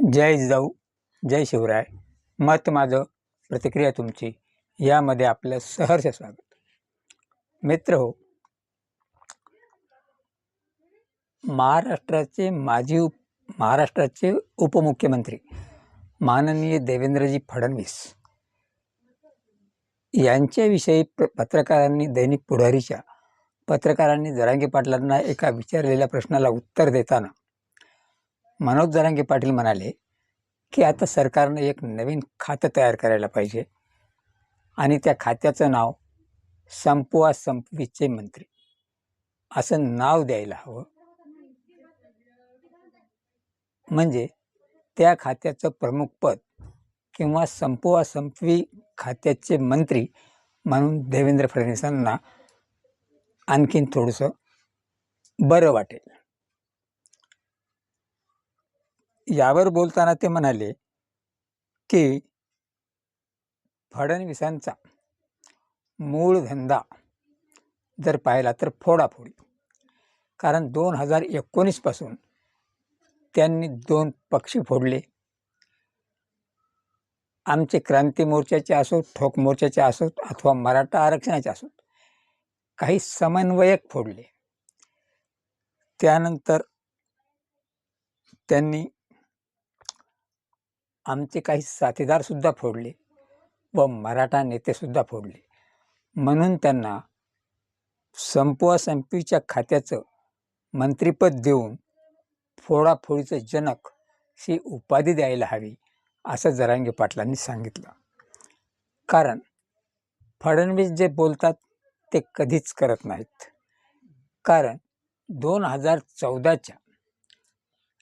जय जिजाऊ जय शिवराय. मत माझं प्रतिक्रिया तुमची. यामध्ये आपलं सहर्ष स्वागत. मित्र हो महाराष्ट्राचे माजी उप महाराष्ट्राचे उपमुख्यमंत्री माननीय देवेंद्रजी फडणवीस यांच्याविषयी प्र पत्रकारांनी दैनिक पुढारीच्या पत्रकारांनी जरांगे पाटलांना एका विचारलेल्या प्रश्नाला उत्तर देताना मनोज जरांगे पाटील म्हणाले की आता सरकारनं एक नवीन खातं तयार करायला पाहिजे. आणि त्या खात्याचं नाव संपवा संपवीचे मंत्री. असं नाव द्यायला हवं. म्हणजे त्या खात्याचं प्रमुख पद किंवा संपवा संपवी खात्याचे मंत्री म्हणून देवेंद्र फडणवीसांना आणखीन थोडंसं बरं वाटेल. यावर बोलताना ते म्हणाले की फडणवीसांचा मूळ धंदा जर पाहिला तर फोडाफोडी. कारण दोन हजार एकोणीसपासून त्यांनी दोन पक्षी फोडले. आमचे क्रांती मोर्चाचे असोत ठोक मोर्चाचे असोत अथवा मराठा आरक्षणाचे असोत काही समन्वयक फोडले. त्यानंतर त्यांनी आमचे काही साथीदारसुद्धा फोडले व मराठा नेतेसुद्धा फोडले. म्हणून त्यांना संपवासंपीच्या खात्याचं मंत्रिपद देऊन फोडाफोडीचं जनक ही उपाधी द्यायला हवी असं जरांगे पाटलांनी सांगितलं. कारण फडणवीस जे बोलतात ते कधीच करत नाहीत. कारण दोन हजार चौदाच्या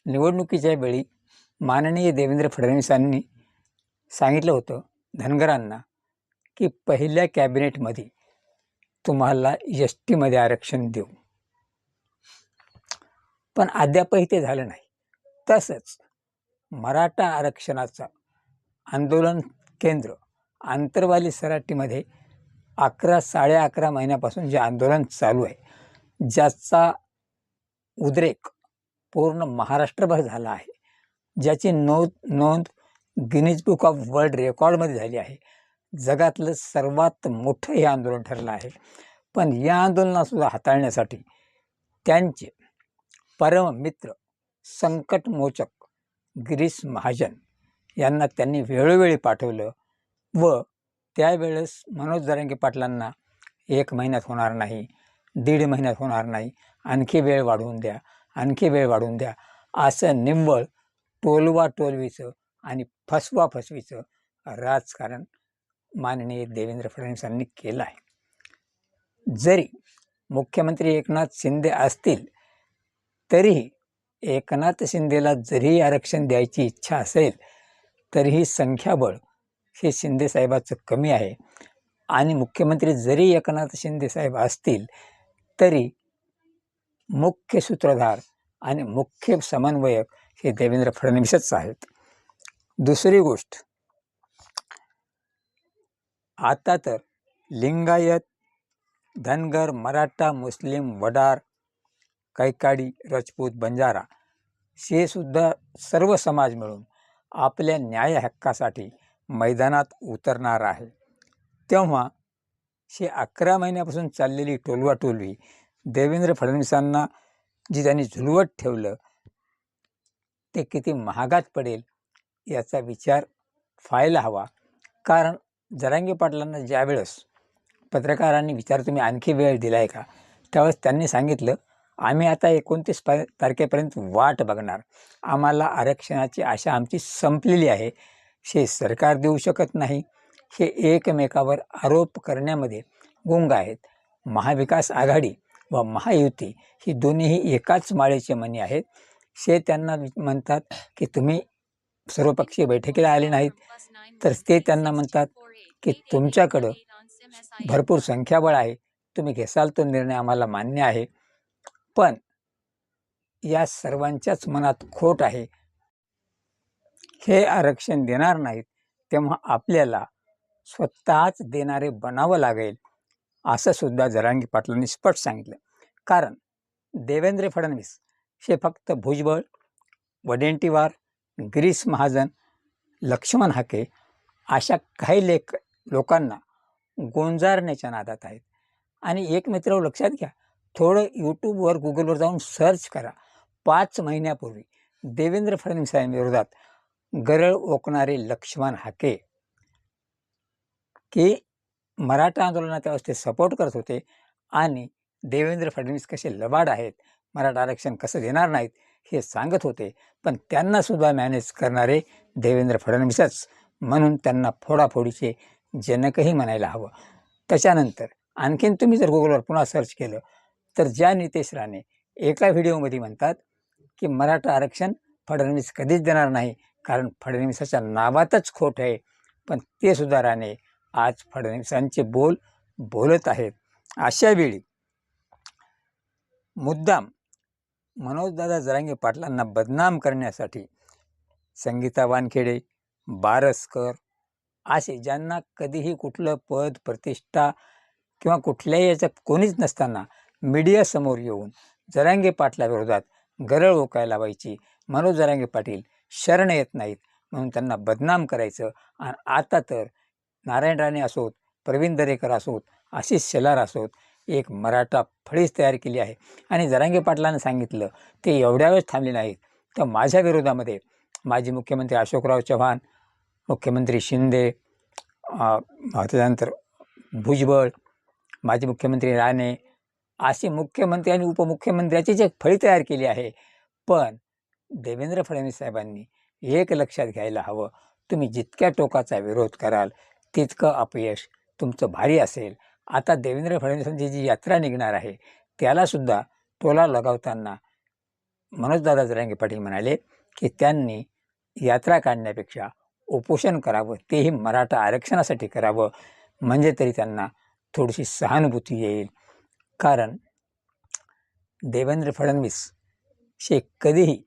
निवडणुकीच्या वेळी माननीय देवेंद्र फडणवीसांनी सांगितलं होतं धनगरांना की पहिल्या कॅबिनेटमध्ये तुम्हाला एस टीमध्ये आरक्षण देऊ. पण अद्यापही ते झालं नाही. तसंच मराठा आरक्षणाचं आंदोलन केंद्र आंतरवाली सराटीमध्ये अकरा साडे अकरा महिन्यापासून जे आंदोलन चालू आहे ज्याचा उद्रेक पूर्ण महाराष्ट्रभर झाला आहे. ज्याची नोंद नोंद गिनीज बुक ऑफ वर्ल्ड रेकॉर्डमध्ये झाली आहे. जगातलं सर्वात मोठं हे आंदोलन ठरलं आहे. पण या आंदोलनासुद्धा हाताळण्यासाठी त्यांचे परममित्र संकटमोचक गिरीश महाजन यांना त्यांनी वेळोवेळी पाठवलं व त्यावेळेस मनोज जरांगे पाटलांना एक महिन्यात होणार नाही दीड महिन्यात होणार नाही आणखी वेळ वाढवून द्या आणखी वेळ वाढवून द्या असं निव्वळ टोलवा टोलवीचं आणि फसवा फसवीचं राजकारण माननीय देवेंद्र फडणवीसांनी केलं आहे. जरी मुख्यमंत्री एकनाथ शिंदे असतील तरीही एकनाथ शिंदेला जरी आरक्षण द्यायची इच्छा असेल तरीही संख्याबळ हे शिंदेसाहेबाचं कमी आहे. आणि मुख्यमंत्री जरी एकनाथ शिंदेसाहेब असतील तरी मुख्य सूत्रधार आणि मुख्य समन्वयक हे देवेंद्र फडणवीसच आहेत. दुसरी गोष्ट आता तर लिंगायत धनगर मराठा मुस्लिम वडार कैकाडी राजपूत बंजारा हे सुद्धा सर्व समाज मिळून आपल्या न्याय हक्कासाठी मैदानात उतरणार आहे. तेव्हा हे अकरा महिन्यापासून चाललेली टोलवाटोलवी देवेंद्र फडणवीसांना जी त्यांनी झुलवत ठेवलं ते किती महागात पडेल याचा विचार व्हायला हवा. कारण जरांगे पाटलांना ज्यावेळेस पत्रकारांनी विचार तुम्ही आणखी वेळ दिला आहे का? त्यावेळेस त्यांनी सांगितलं आम्ही आता एकोणतीस पा तारखेपर्यंत वाट बघणार. आम्हाला आरक्षणाची आशा आमची संपलेली आहे. हे सरकार देऊ शकत नाही. हे एकमेकावर आरोप करण्यामध्ये गुंग आहेत. महाविकास आघाडी व महायुती ही दोन्हीही एकाच माळेचे मनी आहेत. शे त्यांना म्हणतात की तुम्ही सर्वपक्षीय बैठकीला आले नाहीत. तर ते त्यांना म्हणतात की तुमच्याकडं भरपूर संख्याबळ आहे. तुम्ही घेसाल तो निर्णय आम्हाला मान्य आहे. पण या सर्वांच्याच मनात खोट आहे. हे आरक्षण देणार नाहीत. तेव्हा आपल्याला स्वतःच देणारे बनावं लागेल. असं सुद्धा जरांगी पाटलांनी स्पष्ट सांगितलं. कारण देवेंद्र फडणवीस हे फक्त भुजबळ वडेंटीवार गिरीश महाजन लक्ष्मण हाके अशा काही लेख लोकांना गोंजारण्याच्या नादात आहेत. आणि एक मित्र लक्षात घ्या थोडं यूट्यूबवर गुगलवर जाऊन सर्च करा. पाच महिन्यापूर्वी देवेंद्र फडणवीस यांविरोधात गरळ ओकणारे लक्ष्मण हाके की मराठा आंदोलनात अवस्थेत सपोर्ट करत होते आणि देवेंद्र फडणवीस कसे लबाड आहेत मराठा आरक्षण कसं देणार नाहीत हे सांगत होते. पण त्यांना सुद्धा मॅनेज करणारे देवेंद्र फडणवीसच म्हणून त्यांना फोडाफोडीचे जनकही म्हणायला हवं. त्याच्यानंतर आणखीन तुम्ही जर गुगलवर पुन्हा सर्च केलं तर ज्या नितेश राणे एका व्हिडिओमध्ये म्हणतात की मराठा आरक्षण फडणवीस कधीच देणार नाही कारण फडणवीसाच्या नावातच खोट आहे. पण ते सुद्धा राणे आज फडणवीसांचे बोल बोलत आहेत. अशावेळी मुद्दाम मनोजदादा जरांगे पाटलांना बदनाम करण्यासाठी संगीता वानखेडे बारसकर असे ज्यांना कधीही कुठलं पद प्रतिष्ठा किंवा कुठल्याही याच्यात कोणीच नसताना मीडियासमोर येऊन जरांगे पाटलाविरोधात गरळ ओकायला लावायची मनोज जरांगे पाटील शरण येत नाहीत म्हणून त्यांना बदनाम करायचं. आणि आता तर नारायण राणे असोत प्रवीण दरेकर असोत आशिष शेलार असोत एक मराठा फळीच तयार केली आहे. आणि जरांगे पाटलांनी सांगितलं ते एवढ्या वेळेस थांबले नाहीत. तर माझ्या विरोधामध्ये माजी मुख्यमंत्री अशोकराव चव्हाण मुख्यमंत्री शिंदे त्याच्यानंतर भुजबळ माजी मुख्यमंत्री राणे असे मुख्यमंत्री आणि उपमुख्यमंत्र्याची एक फळी तयार केली आहे. पण देवेंद्र फडणवीस साहेबांनी एक लक्षात घ्यायला हवं. तुम्ही जितक्या टोकाचा विरोध कराल तितकं अपयश तुमचं भारी असेल. आता देवेंद्र फडणवीसांची जी यात्रा निघणार आहे त्यालासुद्धा टोला लगावताना मनोजदादा जरांगे पाटील म्हणाले की त्यांनी यात्रा काढण्यापेक्षा उपोषण करावं तेही मराठा आरक्षणासाठी करावं म्हणजे तरी त्यांना थोडीशी सहानुभूती येईल. कारण देवेंद्र फडणवीस शे कधीही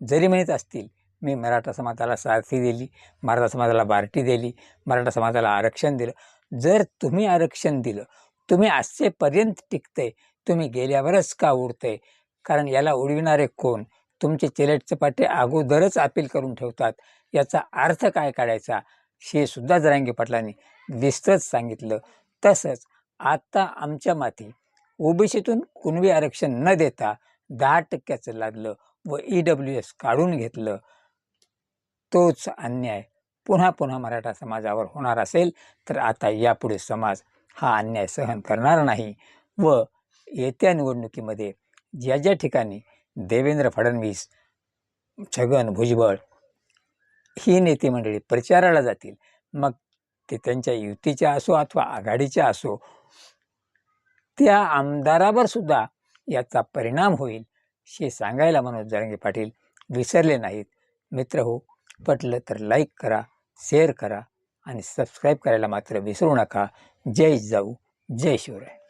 जरी म्हणत असतील मी मराठा समाजाला सारथी दिली मराठा समाजाला बार्टी दिली मराठा समाजाला आरक्षण दिलं जर तुम्ही आरक्षण दिलं तुम्ही आजचेपर्यंत टिकते तुम्ही गेल्यावरच का उडते कारण याला उडविणारे कोण? तुमचे चिलेट चपाटे अगोदरच अपील करून ठेवतात. याचा अर्थ काय काढायचा? हे सुद्धा जरांगी पाटलांनी विस्तृत सांगितलं. तसंच आत्ता आमच्या माती ओबीसीतून कुणबी आरक्षण न देता दहा टक्क्याचं लादलं व ई डब्ल्यू एस काढून घेतलं. तोच अन्याय. पुन्हा पुन्हा मराठा समाजावर होणार असेल तर आता यापुढे समाज हा अन्याय सहन करणार नाही. व येत्या निवडणुकीमध्ये ज्या ज्या ठिकाणी देवेंद्र फडणवीस छगन भुजबळ ही नेते मंडळी प्रचाराला जातील मग ते त्यांच्या युतीच्या असो अथवा आघाडीच्या असो त्या आमदारावर सुद्धा याचा परिणाम होईल हे सांगायला मनोज जरांगे पाटील विसरले नाहीत. मित्र हो पटलं तर लाईक करा शेअर करा आणि सबस्क्राईब करायला मात्र विसरू नका. जय जाऊ. जय शिवराय.